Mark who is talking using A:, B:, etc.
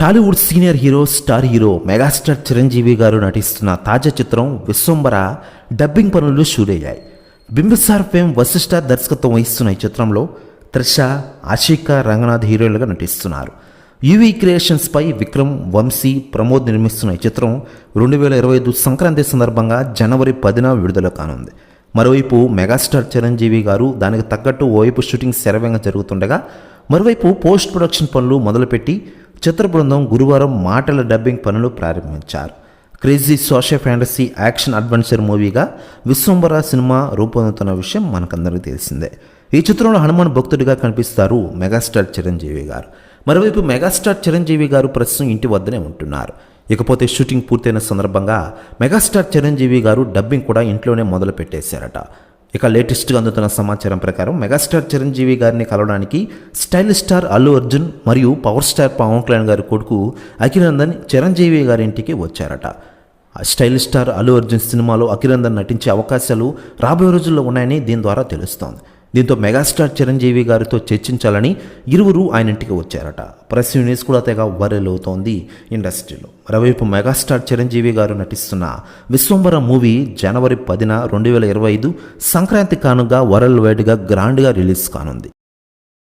A: Tollywood senior hero star hero megastar Chiranjeevi garu నటిస్తున్న తాజా చిత్రం విశ్వంబర డబ్బింగ్ పనులు షూరయ్యాయి బింబిసార్ ఫేమ్ వశిష్ఠ దర్శకత్వం వహిస్తున్న ఈ చిత్రంలో త్రిష ఆషిక రంగనాథ్ హీరోలుగా నటిస్తున్నారు. యువీ క్రియేషన్స్పై విక్రమ్ వంశీ ప్రమోద్ నిర్మిస్తున్న ఈ చిత్రం రెండు వేల ఇరవై ఐదు సంక్రాంతి సందర్భంగా జనవరి పదిన విడుదల కానుంది. మరోవైపు మెగాస్టార్ చిరంజీవి గారు దానికి తగ్గట్టు ఓవైపు షూటింగ్ శరవేగంగా జరుగుతుండగా మరోవైపు పోస్ట్ ప్రొడక్షన్ పనులు మొదలుపెట్టి చిత్ర బృందం గురువారం మాటల డబ్బింగ్ పనులు ప్రారంభించారు. Crazy social fantasy action adventure మూవీగా Vishwambhara cinema రూపొందుతున్న విషయం మనకందరికీ తెలిసిందే. ఈ చిత్రంలో హనుమాన్ భక్తుడిగా కనిపిస్తారు మెగాస్టార్ చిరంజీవి గారు. మరోవైపు మెగాస్టార్ చిరంజీవి గారు ప్రస్తుతం ఇంటి వద్దనే ఉంటున్నారు. ఇకపోతే షూటింగ్ పూర్తయిన సందర్భంగా మెగాస్టార్ చిరంజీవి గారు డబ్బింగ్ కూడా ఇంట్లోనే మొదలు పెట్టేశారట ఇక లేటెస్ట్గా అందుతున్న సమాచారం ప్రకారం మెగాస్టార్ చిరంజీవి గారిని కలవడానికి స్టైల్ స్టార్ అల్లు అర్జున్ మరియు పవర్ స్టార్ పవన్ కళ్యాణ్ గారి కొడుకు అఖిలందన్ చిరంజీవి గారి ఇంటికి వచ్చారట. స్టైల్ స్టార్ అల్లు అర్జున్ సినిమాలో అఖిలందన్ నటించే అవకాశాలు రాబోయే రోజుల్లో ఉన్నాయని దీని ద్వారా తెలుస్తోంది. దీంతో మెగాస్టార్ చిరంజీవి గారితో చర్చించాలని ఇరువురు ఆయన ఇంటికి వచ్చారట. ప్రెస్ న్యూస్ కూడా తెగ వైరల్ అవుతోంది ఇండస్ట్రీలో. మరోవైపు మెగాస్టార్ చిరంజీవి గారు నటిస్తున్న విశ్వంబర మూవీ జనవరి పదిన రెండు వేల ఇరవై ఐదు సంక్రాంతి కానుగా వరల్డ్ వైడ్గా గ్రాండ్గా రిలీజ్ కానుంది.